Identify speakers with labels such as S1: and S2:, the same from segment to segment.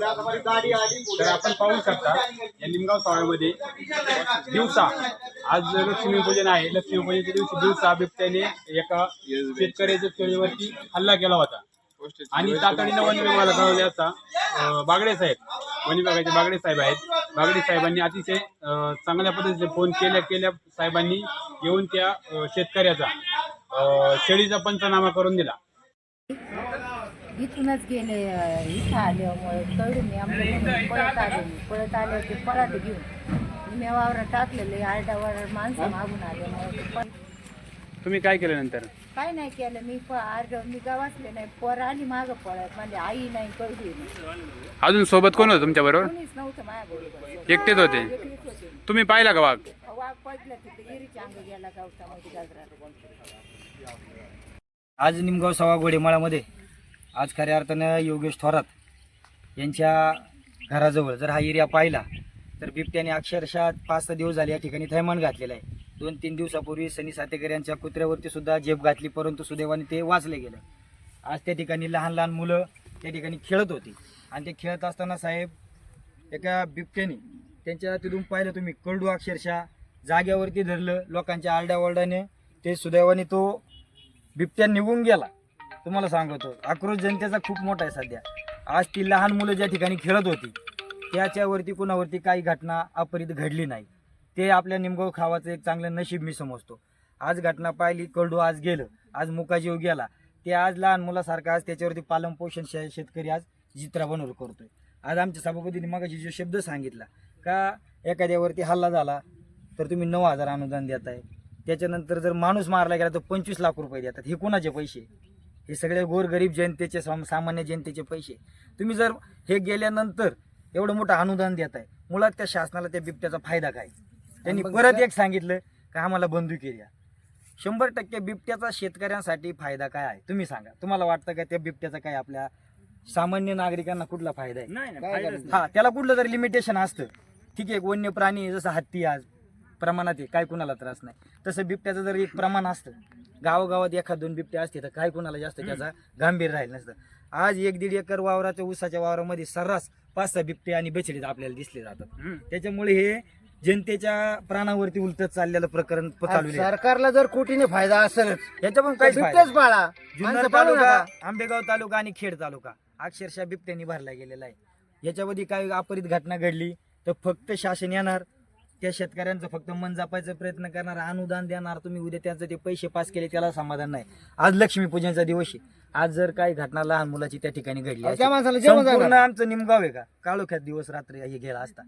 S1: तर आपण पाहू शकता या लिमगाव सावळ्यामध्ये दिवसा आज लक्ष्मीपूजन आहे. लक्ष्मीपूजनच्या दिवशी दिवसा बिबट्याने एका शेतकऱ्याच्या शेळीवरती हल्ला केला होता. आणि तातडीनं वन विभागाला कळवले असता बागडे साहेब वन विभागाचे बागडे साहेब आहेत. बागडे साहेबांनी अतिशय चांगल्या पद्धतीने फोन केल्या केल्या साहेबांनी येऊन त्या शेतकऱ्याचा शेळीचा पंचनामा करून दिला.
S2: इथूनच गेले इथं आल्यामुळे कळून मी आमच्या पळत आले पळत आले ते परात घेऊन मी वावरात टाकलेले आरडावर माणसं मागून आल्यामुळे
S1: तुम्ही काय केलं नंतर?
S2: काय नाही केलं. मी आरड मी गावासले नाही पोर आली मागं पळत. म्हणजे आई नाही कळू
S1: अजून सोबत कोण होतं तुमच्या बरोबर?
S2: कोणीच नव्हतं
S1: एकटेच होते? तुम्ही पाहिला का वाघ?
S2: वाघ पडलं तिथे इरीच्या अंग गेला गावठामध्ये गाजरात
S3: आज निमगाव सवा गोडेमाळामध्ये आज खऱ्या अर्थानं योगेश थोरात यांच्या घराजवळ जर हा एरिया पाहिला तर बिबट्याने अक्षरशः पाच सहा दिवस झाले या ठिकाणी थैमान घातलेलं आहे. दोन तीन दिवसापूर्वी सनी सातेकर यांच्या कुत्र्यावरती सुद्धा झेप घातली परंतु सुदैवाने ते वाचले गेलं. आज त्या ठिकाणी लहान लहान मुलं त्या ठिकाणी खेळत होती. आणि ते खेळत असताना साहेब एका बिबट्याने त्यांच्या तिथून पाहिलं तुम्ही कडू अक्षरशः जाग्यावरती धरलं लोकांच्या आरड्याओरड्याने ते सुदैवाने तो बिबट्या निघून गेला. तुम्हाला सांगतो आक्रोश जनतेचा खूप मोठा आहे सध्या. आज ती लहान मुलं ज्या ठिकाणी खेळत होती त्याच्यावरती कुणावरती काही घटना अपरित घडली नाही. ते आपल्या निमगाव खावाचं एक चांगलं नशीब मी समजतो. आज घटना पाहिली कडू आज गेलं आज मुकाजीव गेला. ते आज लहान मुलासारखं आज त्याच्यावरती पालनपोषण शे- शेतकरी आज जित्रा बनवून करतोय. आज आमच्या सभापतीने मगाशी जो शब्द सांगितला का एखाद्यावरती हल्ला झाला तर तुम्ही नऊ हजार अनुदान देताय. त्याच्यानंतर जर माणूस मारला गेला तर पंचवीस लाख रुपये देतात. हे कोणाचे पैसे? हे सगळे गोरगरीब जनतेचे साम- सामान्य जनतेचे पैसे. तुम्ही जर हे गेल्यानंतर एवढं मोठं अनुदान देत आहे मुळात त्या शासनाला त्या बिबट्याचा फायदा काय? त्यांनी परत एक सांगितलं का आम्हाला बंदुकी द्या शंभर टक्के बिबट्याचा शेतकऱ्यांसाठी फायदा काय आहे? तुम्ही सांगा. तुम्हाला वाटतं का त्या बिबट्याचा काय आपल्या सामान्य नागरिकांना कुठला फायदा आहे? हा त्याला कुठलं तरी लिमिटेशन असतं. ठीक आहे वन्य प्राणी जसं हत्ती आज प्रमाणात आहे काय कुणाला त्रास नाही. तसं बिबट्याचं जर एक प्रमाण असतं गावागावात एखाद दोन बिबटे असते तर काय कुणाला जास्त त्याचा गांभीर राहील नसतं. आज एक दीड एकर वावराच्या ऊसाच्या वावरामध्ये सर्रास पाच सहा बिबटे आणि बछडे आपल्याला दिसले जातात. त्याच्यामुळे हे जनतेच्या प्राणावरती उलटत चाललेलं प्रकरण चालू आहे
S4: सरकारला जर कोटीने फायदा असेल
S3: याच्या पण काहीच फायदा
S4: पाळा
S3: जुन्नर
S4: माणसं पाळू
S3: तालुका
S4: नका.
S3: आंबेगाव तालुका आणि खेड तालुका अक्षरशः बिबट्यानी भरला गेलेला आहे. याच्यामध्ये काही अपरित घटना घडली तर फक्त शासन येणार त्या शेतकऱ्यांचं फक्त मन जपायचा प्रयत्न करणार अनुदान देणार. तुम्ही उद्या त्यांचं ते पैसे पास केले त्याला समाधान नाही. आज लक्ष्मीपूजनचा दिवस आहे. आज जर काही घटना लहान मुलाची त्या ठिकाणी घडली
S4: त्या
S3: असती,
S4: माणसाला जेवण
S3: संपूर्ण
S4: जाणार.
S3: आमचं निमगाव आहे का? काळोख्यात दिवस रात्र हे गेला असता.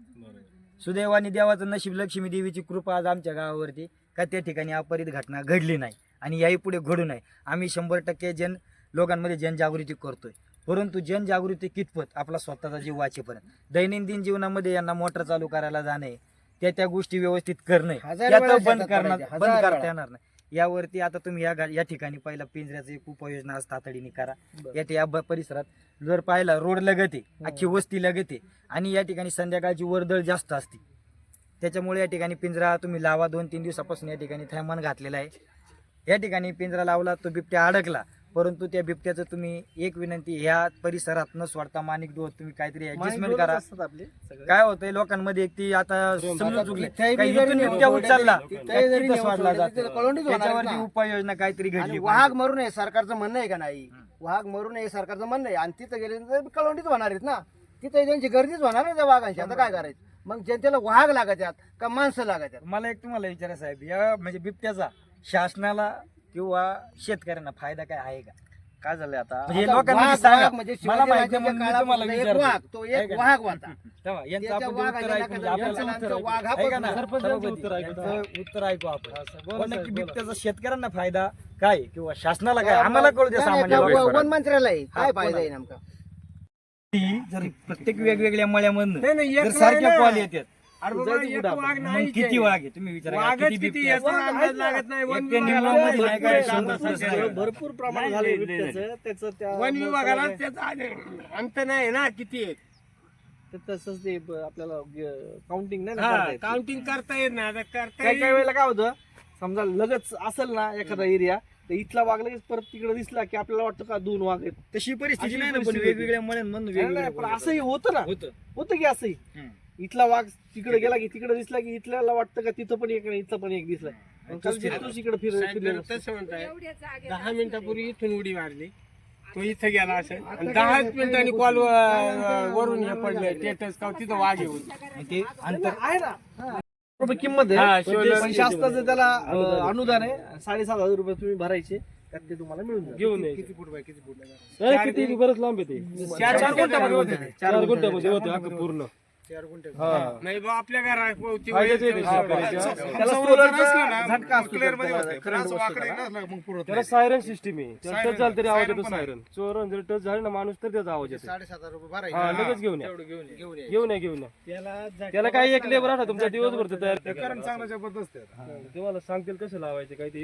S3: सुदैवाने देवाचं नशीब लक्ष्मी देवीची कृपा आज आमच्या गावावरती का त्या ठिकाणी अपरित घटना घडली नाही आणि याही पुढे घडू नये. आम्ही शंभर टक्के जन लोकांमध्ये जनजागृती करतोय. परंतु जनजागृती कितपत? आपला स्वतःचा जीव वाचेपर्यंत. दैनंदिन जीवनामध्ये यांना मोटर चालू करायला जाणे त्या त्या गोष्टी व्यवस्थित करणे
S4: हजार
S3: यात
S4: वेळा
S3: बंद
S4: शेतात
S3: करणार
S4: पडायचे,
S3: बंद
S4: हजार
S3: करता
S4: वेळा.
S3: येणार नाही. यावरती आता तुम्ही या गा- या ठिकाणी पहिला पिंजऱ्याची एक उपाययोजना आज तातडीने करा. या या ब- परिसरात जर पाहिला रोड लगते अख्खी वस्ती लगते आणि या ठिकाणी संध्याकाळची वर्दळ जास्त असते. त्याच्यामुळे या ठिकाणी पिंजरा तुम्ही लावा. दोन तीन दिवसापासून या ठिकाणी थैमान घातलेला आहे. या ठिकाणी पिंजरा लावला तो बिबट्या अडकला. परंतु त्या बिबट्याचं तुम्ही एक विनंती ह्या परिसरात न सोडता माणिक डोस तुम्ही काहीतरी ऍडजस्टमेंट करा. काय होतंय लोकांमध्ये एक ती आता समजून चुकले. काही इथून बिबट्या उचलला. सोडला जातो.
S4: आहे
S3: त्याच्यावरती
S4: ना.
S3: उपाययोजना काहीतरी घडली
S4: वाघ मरू नये सरकारचं म्हणणं आहे का नाही? वाघ मरू नये सरकारचं म्हणणं आहे. आणि तिथं गेले तर कळवणीच होणार आहेत ना. तिथे त्यांची गर्दीच होणार आहे त्या वाघांची आता काय करायचं? मग जनतेला वाघ लागत आहेत का माणसं लागत
S3: मला एक तुम्हाला विचारा साहेब या म्हणजे बिबट्याचा शासनाला किंवा शेतकऱ्यांना फायदा काय आहे का काय झालंय आता म्हणजे
S4: आता
S3: लोकांना
S4: वाघ-
S3: ते सांगा
S4: वाघ म्हणजे
S3: मला
S4: शिवाजी
S3: माहिती आहे
S4: राजाच्या
S3: म्हणून मी तुम्हाला
S4: काळामध्ये एक
S3: विचारतो.
S4: वाघ तो एक? वाघ होता
S3: तेव्हा यांचं आपण उत्तर ऐकू म्हणजे आपल्याला उत्तर ऐकू.
S4: सरपंचाचं
S3: उत्तर ऐकू. यांचं उत्तर ऐकू आपण पण नक्की बिबट्याचा शेतकऱ्यांना फायदा काय किंवा शासनाला काय आम्हाला कळू द्या
S4: नाही,
S3: सामान्य लोकांना.
S4: वन मंत्र्याला आहे. काय फायदा आहे? नेमका
S3: ती जर प्रत्येक वेगवेगळ्या मळ्यामधनं जर सारख्या कॉल येतात मग किती वाघ आहे? तुम्ही विचारा किती बिबटे नाही. काय शंभर.
S5: भरपूर प्रमाण झाले बिबट्याचं. त्याचं त्या
S6: वन विभागाला त्याचा अंत नाही ना किती आहेत?
S5: तर तसंच ते ब- आपल्याला काउंटिंग नाही ना करता येत.
S6: काउंटिंग करता येत ना आता करता
S5: काही काही
S6: येईल.
S5: वेळेला काय होतं? समजा लगेच असेल ना एखादा एरिया तर इथला वाघ लगेच परत तिकडे दिसला की आपल्याला वाटतं का दोन वाघ आहेत.
S3: तशी परिस्थिती नाही ना पण वेगवेगळ्या मळ्यांमधून
S5: नाही,
S3: वेगवेगळ्या
S5: नाही, पण असंही होतं ना.
S3: होतं.
S5: होतं की असंही. इथला वाघ तिकडे गेला की तिकडे दिसला की इथल्याला वाटतं का तिथं पण एक आणि इथं पण एक दिसला. इकडे फिर
S6: तसं म्हणताय. दहा मिनिटापूर्वी इथून उडी मारली. तो इथं गेला असेल. आणि दहा मिनिटांनी कॉल वरून हे पडलं. स्टेटस का तिथं वाघ येऊन
S3: ते अंतर
S5: आहे ना. रुपये किंमत
S6: हा,
S5: आहे शासनाचं त्याला अनुदान आहे. साडेसात हजार रुपये तुम्ही भरायचे. त्यात ते तुम्हाला मिळून जाईल.
S7: घेऊन
S5: किती फूट बाय किती फूट?
S7: किती? बरंच लांब येते
S6: चार
S5: चार गुंठ्यामध्ये होते.
S7: चार गुंठ्यामध्ये होते अख्खं पूर्ण
S6: नाही बा आपल्या
S7: फायद्याचं आहे.
S5: त्याला झटका असतो त्याला.
S7: त्याला सायरन सिस्टीम आहे. त्याला टच झालं तरी आवाज येतो सायरन चोरण जर टच झालं ना माणूस तर त्याचा आवाज येतो
S4: साडेसात भरायचे.
S7: हा लगेच घेऊन या. घेऊन या. घेऊन या. त्याला काही एक लेबर आठा तुमचा दिवसभर ते तयार
S1: कारण चांगला जबरदस्त आहे.
S7: तुम्हाला सांगतील कसं लावायचे काही ते